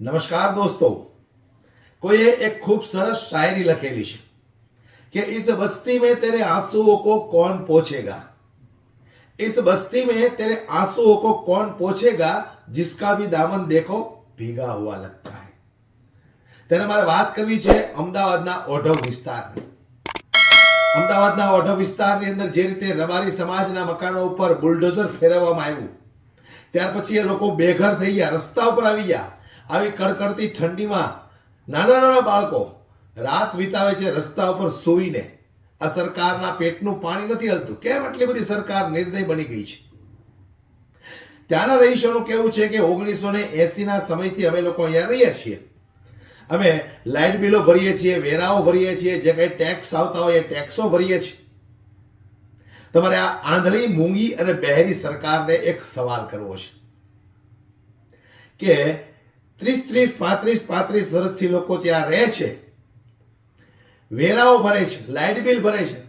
નમસ્કાર દોસ્તો. કોઈએ એક ખૂબ સરસ શાયરી લખેલી છે કે इस बस्ती में तेरे आंसुओं को कौन पोछेगा इस बस्ती में तेरे आंसुओं को कौन पोछेगा जिसका भी दामन देखो ભીગા હુઆ લગતા હે. તેને મારે વાત કરવી છે અમદાવાદના ઓઢવ વિસ્તારની. અમદાવાદના ઓઢવ વિસ્તારની અંદર જે રીતે રબારી સમાજના મકાનો ઉપર બુલડોઝર ફેરવવામાં આવ્યું, ત્યાર પછી એ લોકો બેઘર થઈ ગયા, રસ્તા ઉપર આવી ગયા. આવી કડકડતી ઠંડીમાં નાના નાના બાળકો રાત વિતાવે છે રસ્તા ઉપર સૂઈને. આ સરકારના પેટનું પાણી નથી હલતું. કેમ એટલી બધી સરકાર નિર્દય બની ગઈ છે? ત્યાંના રહીશોનું કેવું છે કે ઓગણીસો ને એસીના સમયથી અમે લોકો અહીંયા રહીએ છીએ. અમે લાઇટ બિલો ભરીએ છીએ, વેરાઓ ભરીએ છીએ, જે કંઈ ટેક્સ આવતા હોય એ ટેક્સો ભરીએ છીએ. તમારે આ આંધળી, મૂંગી અને બહેરી સરકારને એક સવાલ કરવો છે. કે ત્રીસ ત્રીસ, પાંત્રીસ પાંત્રીસ વર્ષથી લોકો ત્યાં રહે છે. વેરાઓ ભરે છે, લાઇટ બિલ ભરે છે,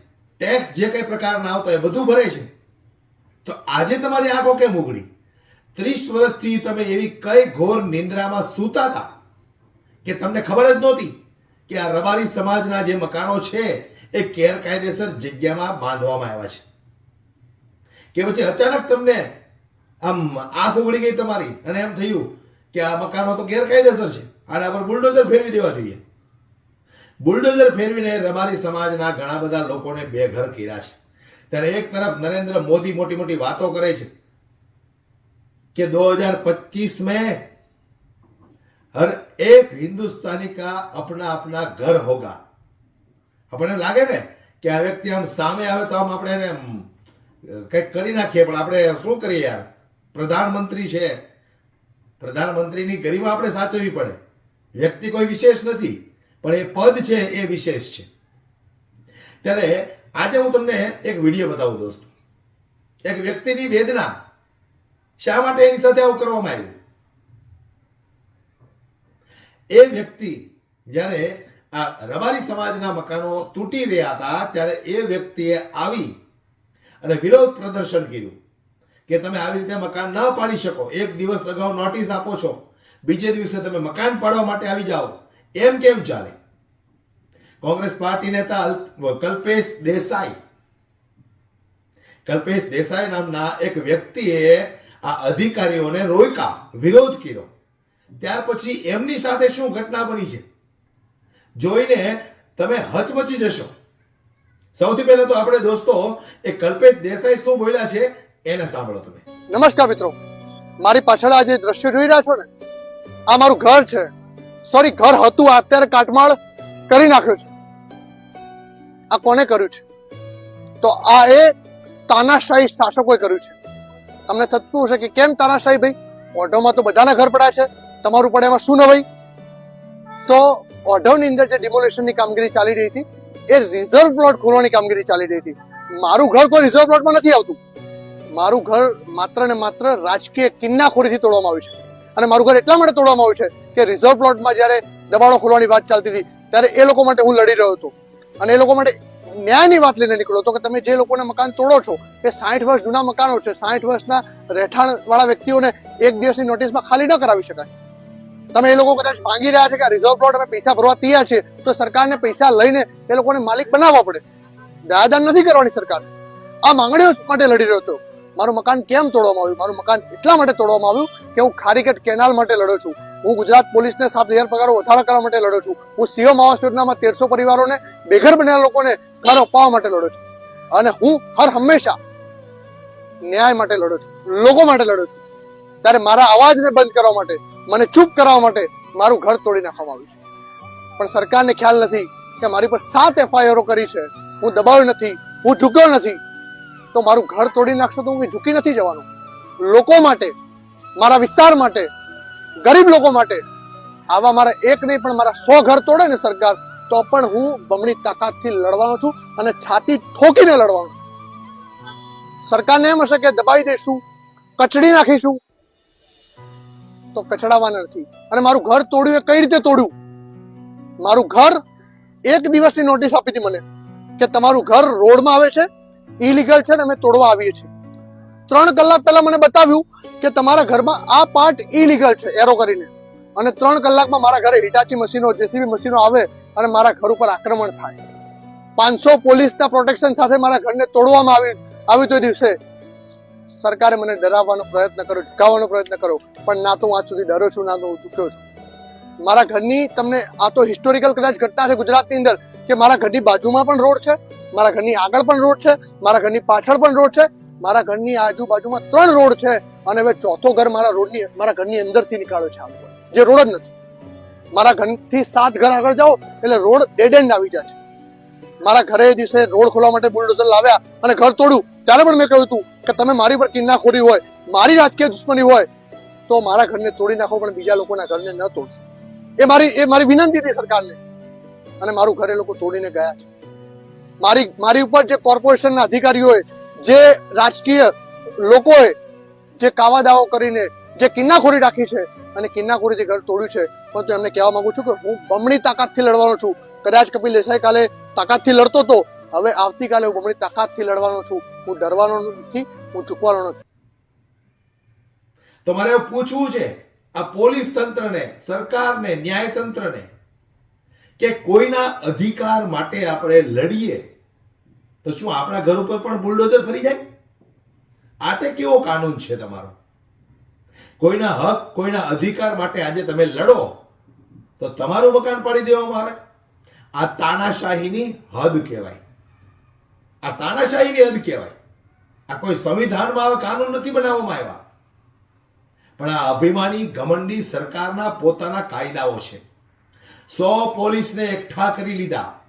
ટેક્સ જે કઈ પ્રકારના આવતો એ બધું ભરે છે. તો આજે તમારી આંખો કેમ ઉઘડી ત્રીસ વર્ષથી તમે એવી કઈ ઘોર નિંદ્રામાં સૂતા હતા કે તમને ખબર જ નહોતી કે આ રબારી સમાજના જે મકાનો છે એ ગેરકાયદેસર જગ્યામાં બાંધવામાં આવ્યા છે. કે પછી અચાનક તમને આમ આંખ ઉગડી ગઈ તમારી અને એમ થયું કે આ મકાનો તો ગેરકાયદેસર છે આના પર બુલડોઝર ફેરવી દેવા જોઈએ બુલડોઝર ફેરવીને રબારી સમાજના ઘણા બધા લોકોને બેઘર કર્યા છે ત્યારે એક તરફ નરેન્દ્ર મોદી મોટી મોટી વાતો કરે છે कि 2025 में हर एक हिंदुस्तानी का अपना अपना घर होगा આપણને લાગે ને કે આ વ્યક્તિ આમ સામે આવે તો આમ આપણે એને આમ કંઈક કરી નાખીએ પણ આપણે શું કરીએ યાર પ્રધાનમંત્રી છે પ્રધાનમંત્રીની ગરિમા આપણે સાચવવી પડે. વ્યક્તિ કોઈ વિશેષ નથી, પણ એ પદ છે, એ વિશેષ છે. ત્યારે આજે હું તમને એક વીડિયો બતાવું દોસ્તો. એક વ્યક્તિની વેદના શા માટે એની સાથે આવું કરવામાં આવ્યું એ વ્યક્તિ જ્યારે આ રબારી સમાજના મકાનો તૂટી રહ્યા હતા, ત્યારે એ વ્યક્તિએ આવી અને વિરોધ પ્રદર્શન કર્યું. કે તમે આવી રીતે મકાન ન પાડી શકો. એક દિવસ અગાઉ નોટિસ આપો છો. બીજે દિવસે તમે મકાન પાડવા માટે આવી જાઓ. એમ કેમ ચાલે? કોંગ્રેસ પાર્ટી નેતા કલ્પેશ દેસાઈ. કલ્પેશ દેસાઈ નામના એક વ્યક્તિએ આ અધિકારીઓને રોયકા વિરોધ કર્યો. ત્યાર પછી એમની સાથે શું ઘટના બની છે? જોઈને તમે હચમચી જશો. સૌથી પહેલા તો આપણે દોસ્તો, એ કલ્પેશ દેસાઈ શું બોલ્યા છે? એને સાંભળો તમે. નમસ્કાર મિત્રો. મારી પાછળ આ જે દ્રશ્ય જોઈ રહ્યા છો ને, આ મારું ઘર છે. સોરી ઘર હતું, આ અત્યારે કાટમાળ કરી નાખ્યું છે. આ કોને કર્યું છે? તો આ એ તાનાશાહી શાસકોએ કર્યું છે. તમને થતું હશે કે કેમ તાનાશાહી ભાઈ? ઓઢવમાં તો બધાના ઘર પડ્યા છે. તમારું પડે એમાં શું ન ભાઈ? તો ઓઢવની અંદર જે ડિમોલેશનની કામગીરી ચાલી રહી હતી, એ રિઝર્વ પ્લોટ ખોલવાની કામગીરી ચાલી રહી હતી. મારું ઘર કોઈ રિઝર્વ પ્લોટમાં નથી આવતું. મારું ઘર માત્ર ને માત્ર રાજકીય કિન્નાખોરીથી તોડવામાં આવ્યું છે. અને મારું ઘર એટલા માટે તોડવામાં આવ્યું છે કે રિઝર્વ પ્લોટમાં જ્યારે દબાણો ખોલવાની વાત ચાલતી હતી, ત્યારે એ લોકો માટે હું લડી રહ્યો હતો. અને એ લોકો માટે ન્યાયની વાત લઈને નીકળ્યો હતો કે તમે જે લોકોને મકાન તોડો છો, એ સાઠ વર્ષ જૂના મકાનો છે. સાઠ વર્ષના રહેઠાણવાળા વ્યક્તિઓને એક દિવસની નોટિસમાં ખાલી ન કરાવી શકાય. તમે એ લોકો કદાચ ભાંગી રહ્યા છે કે રિઝર્વ પ્લોટ અમે પૈસા ભરવા તૈયાર છે તો સરકારને પૈસા લઈને એ લોકોને માલિક બનાવવા પડે. દાદાન નથી કરવાની સરકાર. આ માંગણીઓ માટે લડી રહ્યો હતો. મારું મકાન કેમ તોડવામાં આવ્યું? મારું મકાન એટલા માટે તોડવામાં આવ્યું કે હું ખારીગઢ કેનાલ માટે લડ્યો છું. હું ગુજરાત પોલીસને સાત હજાર પગારો વધારા કરવા માટે લડ્યો છું. હું સીઓ આવાસ યોજનામાં તેરસો પરિવારોને બેઘર બનેલા લોકોને ઘર અપાવવા માટે લડ્યો છું. અને હું હર હંમેશા ન્યાય માટે લડ્યો છું. લોકો માટે લડ્યો છું. ત્યારે મારા અવાજને બંધ કરવા માટે, મને ચૂપ કરાવવા માટે મારું ઘર તોડી નાખવામાં આવ્યું છે. પણ સરકારને ખ્યાલ નથી કે મારી પર સાત એફઆઈઆરો કરી છે. હું દબાવ્યો નથી. હું ઝૂક્યો નથી. તો મારું ઘર તોડી નાખશો તો હું ઝૂકી નથી જવાનું. લોકો માટે, મારા વિસ્તાર માટે, ગરીબ લોકો માટે. આવા મારા એક નહીં, પણ મારા સો ઘર તોડે ને સરકાર, તો પણ હું બમણી તાકાતથી લડવાનો છું અને છાતી ઠોકીને લડવાનો છું. સરકારને એમ હશે કે દબાઈ દઈશું કચડી નાખીશું. તો કચડાવાના નથી. અને મારું ઘર તોડ્યું એ કઈ રીતે તોડ્યું? મારું ઘર એક દિવસની નોટિસ આપી હતી મને કે તમારું ઘર રોડમાં આવે છે ઇલીગલ છે ને અમે તોડવા આવીએ છીએ. ત્રણ કલાક પહેલા મને બતાવ્યું કે તમારા ઘરમાં આ પાર્ટ ઇલીગલ છે એરો કરીને. અને ત્રણ કલાકમાં મારા ઘરે હિટાચી મશીનો, જેસીબી મશીનો આવે અને મારા ઘર ઉપર આક્રમણ થાય. પાંચસો પોલીસના પ્રોટેક્શન સાથે મારા ઘરને તોડવામાં આવી આવ્યું તો દિવસે સરકારે મને ડરાવવાનો પ્રયત્ન કર્યો, ઝુકાવવાનો પ્રયત્ન કર્યો, પણ ના તો હું આજ સુધી ડર્યો છું, ના તો હું ચૂક્યો છું. મારા ઘરની તમને આ તો હિસ્ટોરિકલ કદાચ ઘટના છે ગુજરાતની અંદર કે મારા ઘરની બાજુમાં પણ રોડ છે, મારા ઘરની આગળ પણ રોડ છે, મારા ઘરની પાછળ પણ રોડ છે, મારા ઘરની આજુબાજુમાં ત્રણ રોડ છે અને હવે ચોથો ઘર મારા રોડની, મારા ઘરની અંદરથી નીકાળ્યો છે જે રોડ જ નથી. મારા ઘરથી સાત ઘર આગળ જાઓ, એટલે રોડ ડેડ એન્ડ આવી જાય છે. મારા ઘરે એ દિવસે રોડ ખોલવા માટે બુલડોઝર લાવ્યા અને ઘર તોડ્યું. ત્યારે પણ મેં કહ્યું હતું કે તમે મારી પર કિન્નાખોરી હોય, મારી રાજકીય દુશ્મની હોય, તો મારા ઘરને તોડી નાખો, પણ બીજા લોકોના ઘરને ન તોડશો. એ મારી એ મારી વિનંતી હતી સરકારને. અને મારું ઘરે લોકો તોડીને ગયા છે. મારી મારી ઉપર જે કોર્પોરેશનના અધિકારીઓએ જે રાજકીય લોકોએ જે કાવા કરીને, જે કિન્નાખોરી રાખી છે, અને કિન્નાખોરીથી ઘર તોડ્યું છે પરંતુ એમને કહેવા માંગુ છું કે હું બમણી તાકાતથી લડવાનો છું. કદાચ કપિલ દેસાઈ કાલે તાકાતથી લડતો હતો હવે આવતીકાલે હું બમણી તાકાતથી લડવાનો છું. હું ડરવાનો નથી, હું ચૂકવાનો નથી. તમારે પૂછવું છે, આ પોલીસ તંત્રને, સરકારને ન્યાય કે કોઈના અધિકાર માટે આપણે લડીએ, તો શું આપણા ઘર ઉપર પણ બુલડોઝર ફરી જાય? આ તે કેવો કાનૂન છે તમારો? કોઈના હક, કોઈના અધિકાર માટે આજે તમે લડો, તો તમારું મકાન પાડી દેવામાં આવે. આ તાનાશાહીની હદ કહેવાય. આ તાનાશાહીની હદ કહેવાય. આ કોઈ સંવિધાનમાં આવે કાનૂન નથી બનાવવામાં આવ્યા. પણ આ અભિમાની ઘમંડી સરકારના પોતાના કાયદાઓ છે. સો પોલીસને એકઠા કરી લીધા.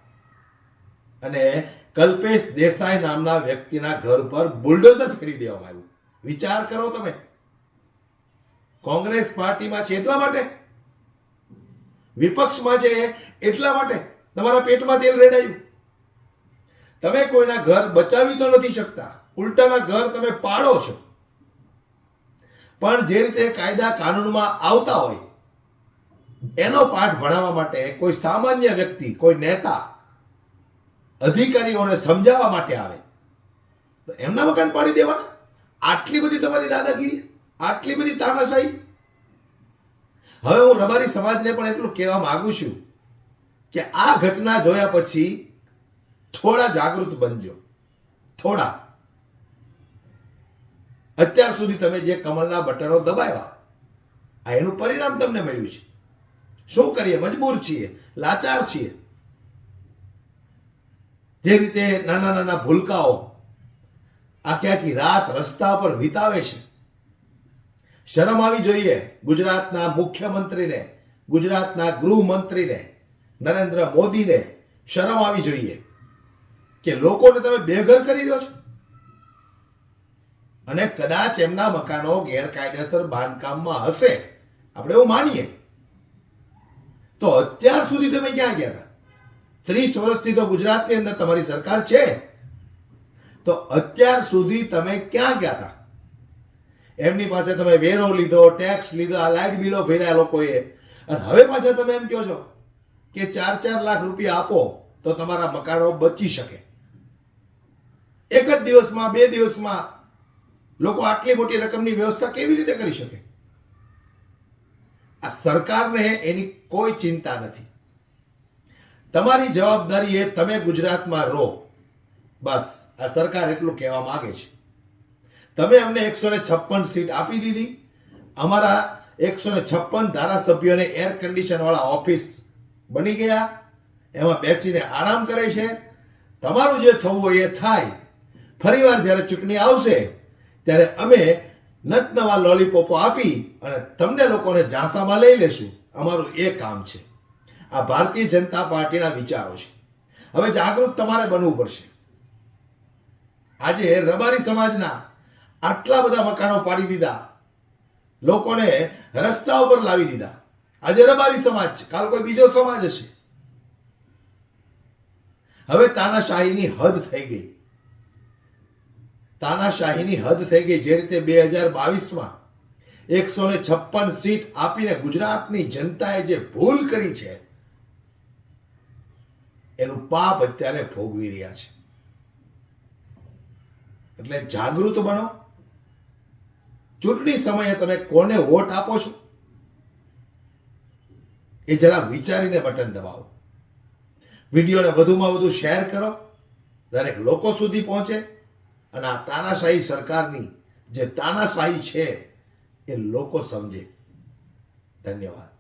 અને કલ્પેશ દેસાઈ નામના વ્યક્તિના ઘર પર બુલડોઝર ફેરી દેવામાં આવ્યું. વિચાર કરો તમે. કોંગ્રેસ પાર્ટીમાં છે એટલા માટે? વિપક્ષમાં છે એટલા માટે? તમારા પેટમાં તેલ રેડાયું. તમે કોઈના ઘર બચાવી તો નથી શકતા. ઉલટાના ઘર તમે પાડો છો. પણ જે રીતે કાયદા કાનૂનમાં આવતા હોય એનો પાઠ ભણાવવા માટે કોઈ સામાન્ય વ્યક્તિ, કોઈ નેતા અધિકારીઓને સમજાવવા માટે આવે. તો એમના મકાન પાડી દેવાના? આટલી બધી તમારી દાદાગીરી, આટલી બધી તાનાશાહી? હવે હું રબારી સમાજને પણ એટલું કહેવા માંગુ છું કે આ ઘટના જોયા પછી થોડા જાગૃત બનજો. થોડા. અત્યાર સુધી તમે જે કમલના બટનો દબાવ્યા, આ એનું પરિણામ તમને મળ્યું છે. શું કરીએ? મજબૂર છીએ. લાચાર છીએ. જે રીતે નાના નાના ભૂલકાઓ આખી આખી રાત રસ્તા પર વિતાવે છે. શરમ આવી જોઈએ ગુજરાતના મુખ્યમંત્રીને, ગુજરાતના ગૃહમંત્રીને, નરેન્દ્ર મોદીને શરમ આવી જોઈએ કે લોકોને તમે બેઘર કરી રહ્યો છો. અને કદાચ એમના મકાનો ગેરકાયદેસર બાંધકામમાં હશે. આપણે એવું માનીએ. તો અત્યાર સુધી તમે ક્યાં ગયા હતા? ત્રીસ વર્ષથી તો ગુજરાતની અંદર તમારી સરકાર છે. તો અત્યાર સુધી તમે ક્યાં ગયા હતા? એમની પાસે તમે વેરો લીધો, ટેક્સ લીધો, આ લાઇટ બિલો ભર્યા લોકોએ. અને હવે પાછા તમે એમ કહો છો કે ચાર ચાર લાખ રૂપિયા આપો તો તમારા મકાનો બચી શકે. એક જ દિવસમાં, બે દિવસમાં લોકો આટલી મોટી રકમની વ્યવસ્થા કેવી રીતે કરી શકે? આ સરકારને એની કોઈ ચિંતા નથી. તમારી જવાબદારી એ તમે ગુજરાતમાં રહો. બસ, આ સરકાર એટલું કહેવા માંગે છે. તમે અમને એકસો ને છપ્પન સીટ આપી દીધી. અમારા એકસો ને છપ્પન ધારાસભ્યોને એર કન્ડિશન વાળા ઓફિસ બની ગયા. એમાં બેસીને આરામ કરે છે. તમારું જે થવું હોય એ થાય. ફરીવાર જ્યારે ચૂંટણી આવશે, ત્યારે અમે નત નવા લોલીપોપો આપી અને તમને લોકોને ઝાંસામાં લઈ લેશું. અમારું એ કામ છે. આ ભારતીય જનતા પાર્ટીના વિચારો છે. હવે જાગૃત તમારે બનવું પડશે. આજે રબારી સમાજના આટલા બધા મકાનો પાડી દીધા. લોકોને રસ્તા ઉપર લાવી દીધા. આજે રબારી સમાજ છે. કાલ કોઈ બીજો સમાજ હશે. હવે તાનાશાહીની હદ થઈ ગઈ. તાનાશાહીની હદ થઈ ગઈ જે રીતે બે હજાર બાવીસમાં એકસો ને છપ્પન સીટ આપીને ગુજરાતની જનતાએ જે ભૂલ કરી છે, એનું પાપ અત્યારે ભોગવી રહ્યા છે. એટલે જાગૃત બનો. ચૂંટણી સમયે તમે કોને વોટ આપો છો? એ જરા વિચારીને બટન દબાવો. વિડીયોને વધુમાં વધુ શેર કરો. દરેક લોકો સુધી પહોંચે. અને આ તાનાશાહી સરકારની જે તાનાશાહી છે એ લોકો સમજે. ધન્યવાદ.